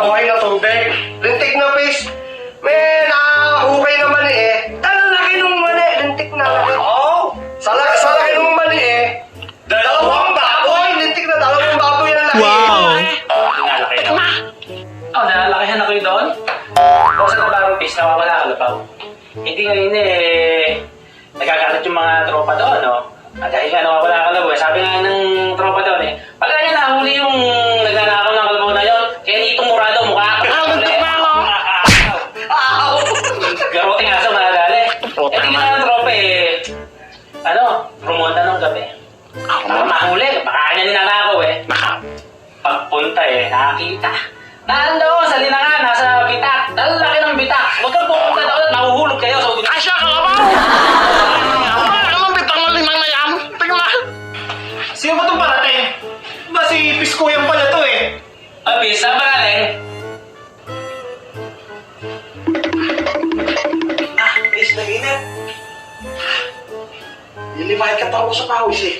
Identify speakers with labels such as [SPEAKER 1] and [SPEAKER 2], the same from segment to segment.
[SPEAKER 1] mabuhay na tubig. Lintik na fish. Men, nakakahukay na mani eh. Ang laki nung mani. Lintik na laki. Oo. Sa, la- sa laki nung mani eh. Dalawang baboy. Lintik na dalawang baboy ang laki.
[SPEAKER 2] Wow.
[SPEAKER 3] Nalaki na. Oh, nalalakihan na kayo doon? O sa tabang fish, nawawala ka labaw. Hindi ngayon eh, nagkakalat yung mga tropa doon, no? At dahil nga nawawala ka labaw, eh, sabi nga ng ano, rumonta ng gabi.
[SPEAKER 2] Ako
[SPEAKER 3] Para
[SPEAKER 2] naman.
[SPEAKER 3] mahuli, baka kanya ninanakaw eh.
[SPEAKER 2] Naka.
[SPEAKER 3] Pagpunta eh, nakakita. Nandoon sa linangan, nasa bitak. Ang laki ng bitak. Huwag kang pupunta doon at mahuhulog kayo. So,
[SPEAKER 2] Asya ka ba? Anong bitang ng limang na yan? Tingnan.
[SPEAKER 4] Sino ba itong parating? Ba si Piskuyang pala to eh.
[SPEAKER 3] abis, saan ba
[SPEAKER 4] Nilimahin ka tao sa pawis eh.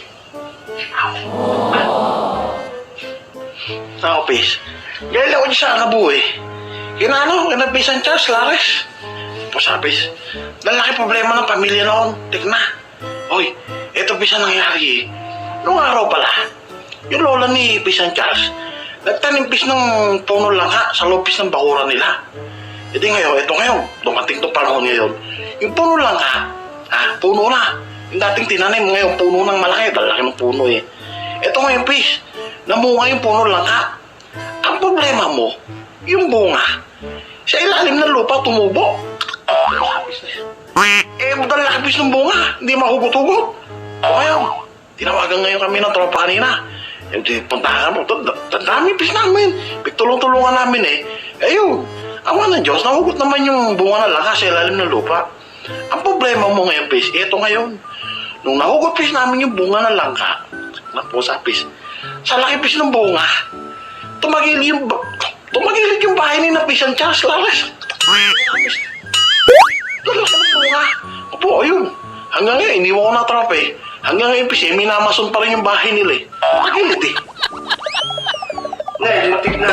[SPEAKER 2] Ako, Pis. Galing ako dyan sa kabuhi. Kinano, kinabisan Charles Lares. Tapos sabi, lalaki problema ng pamilya noon. Tigna. Hoy, eto Pis ang nangyari eh. Noong araw pala, yung lola ni Pisan Charles, nagtanim Pis ng puno lang ha, sa lupis ng bakuran nila. E di ngayon, eto ngayon, dumating to panahon ngayon. Yung puno lang ha, ha, puno na. Yung dating tinanim, ngayon puno ng malaki, dalaki ng puno eh. Eto ngayon, Pis, namunga yung puno lang ha. Ang problema mo, yung bunga, sa ilalim ng lupa tumubo. Eh, madal lakabis ng bunga, hindi mahugot-hugot. O ngayon, tinawagan ngayon kami ng tropa kanina. Eh, di, puntahan mo, dami pis namin. Pagtulong-tulungan namin eh. Ayun, awa ng Diyos, nahugot naman yung bunga na lakas sa ilalim ng lupa. Ang problema mo ngayon, pis, eto ngayon. Nung nahugot pis namin yung bunga ng langka, napo sa pis, sa laki pis ng bunga, tumagilid yung, tumagilid yung bahay ni Napisan Charles Lares. Dala ka ng bunga. Opo, ayun. Hanggang ngayon, iniwan ko na trap eh. Hanggang ngayon, pis, eh, minamason pa rin yung bahay nila eh. Tumagilid eh.
[SPEAKER 1] Ne, lintik na